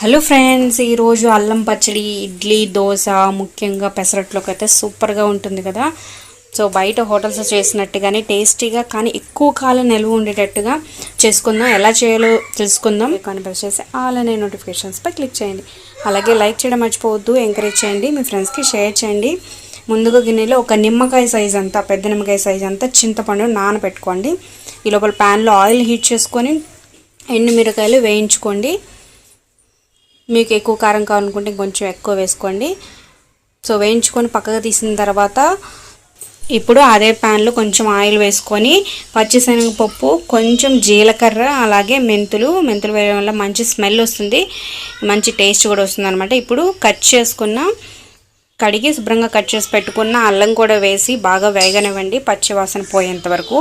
Hello friends ఈరోజు అల్లం పచ్చడి ఇడ్లీ దోశ ముఖ్యంగా పెసరట్లోకి అయితే సూపర్గా ఉంటుంది కదా. సో బయట హోటల్స్ చేసినట్టుగానే టేస్టీగా కానీ ఎక్కువ కాలం నిల్వ ఉండేటట్టుగా చేసుకుందాం. ఎలా చేయాలో తెలుసుకుందాం. కానీ ప్రెస్ చేసి అలానే నోటిఫికేషన్స్పై క్లిక్ చేయండి. అలాగే లైక్ చేయడం మర్చిపోవద్దు ఎంకరేజ్ చేయండి మీ ఫ్రెండ్స్కి షేర్ చేయండి. ముందుగా గిన్నెలో ఒక నిమ్మకాయ సైజ్ అంతా పెద్ద నిమ్మకాయ సైజ్ అంతా చింతపండు నానబెట్టుకోండి. ఈ లోపల ప్యాన్లో ఆయిల్ హీట్ చేసుకొని ఎండుమిరకాయలు వేయించుకోండి. మీకు ఎక్కువ కారం కావాలనుకుంటే కొంచెం ఎక్కువ వేసుకోండి. సో వేయించుకొని పక్కకు తీసిన తర్వాత ఇప్పుడు అదే ప్యాన్లో కొంచెం ఆయిల్ వేసుకొని పచ్చిశనగపప్పు కొంచెం జీలకర్ర అలాగే మెంతులు. మెంతులు వేయడం వల్ల మంచి స్మెల్ వస్తుంది. మంచి టేస్ట్ కూడా వస్తుంది అనమాట ఇప్పుడు కట్ చేసుకున్న కడిగి శుభ్రంగా కట్ చేసి పెట్టుకున్న అల్లం కూడా వేసి బాగా వేగనివ్వండి పచ్చివాసన పోయేంత వరకు.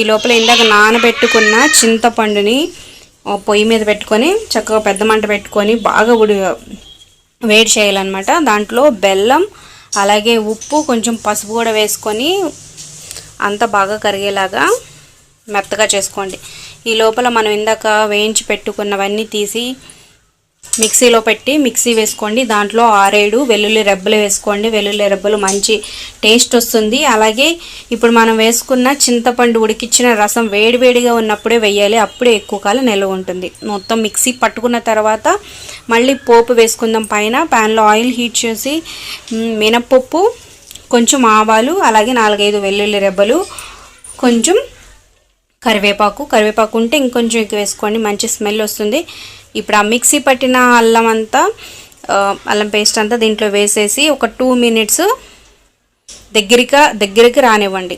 ఈ లోపల ఇందాక నానబెట్టుకున్న చింతపండుని పొయ్యి మీద పెట్టుకొని చక్కగా పెద్ద మంట పెట్టుకొని బాగా ఉడి వేడి చేయాలన్నమాట. దాంట్లో బెల్లం అలాగే ఉప్పు కొంచెం పసుపు కూడా వేసుకొని అంతా బాగా కరిగేలాగా మెత్తగా చేసుకోండి. ఈ లోపల మనం ఇందాక వేయించి పెట్టుకున్నవన్నీ తీసి మిక్సీలో పెట్టి మిక్సీ వేసుకోండి. దాంట్లో ఆరేడు వెల్లుల్లి రెబ్బలు వేసుకోండి. వెల్లుల్లి రెబ్బలు మంచి టేస్ట్ వస్తుంది. అలాగే ఇప్పుడు మనం వేసుకున్న చింతపండు ఉడికిచ్చిన రసం వేడివేడిగా ఉన్నప్పుడే వేయాలి. అప్పుడే ఎక్కువ కాలం నిల్వ ఉంటుంది. మొత్తం మిక్సీ పట్టుకున్న తర్వాత మళ్ళీ పోపు వేసుకుందాం పైన. ప్యాన్లో ఆయిల్ హీట్ చేసి మినప్పప్పు కొంచెం ఆవాలు అలాగే నాలుగైదు వెల్లుల్లి రెబ్బలు కొంచెం కరివేపాకు. కరివేపాకు ఉంటే ఇంకొంచెం ఎక్కువ వేసుకోండి మంచి స్మెల్ వస్తుంది. ఇప్పుడు ఆ మిక్సీ పట్టిన అల్లం అంతా అల్లం పేస్ట్ అంతా దీంట్లో వేసేసి ఒక టూ మినిట్స్ దగ్గరగా దగ్గరికి రానివ్వండి.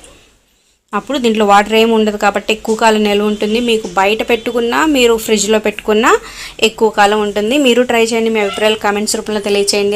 అప్పుడు దీంట్లో వాటర్ ఏమి ఉండదు కాబట్టి ఎక్కువ కాలం నిల్వ ఉంటుంది. మీకు బయట పెట్టుకున్నా మీరు ఫ్రిడ్జ్లో పెట్టుకున్నా ఎక్కువ కాలం ఉంటుంది. మీరు ట్రై చేయండి మీ అభిప్రాయాలు కామెంట్స్ రూపంలో తెలియచేయండి.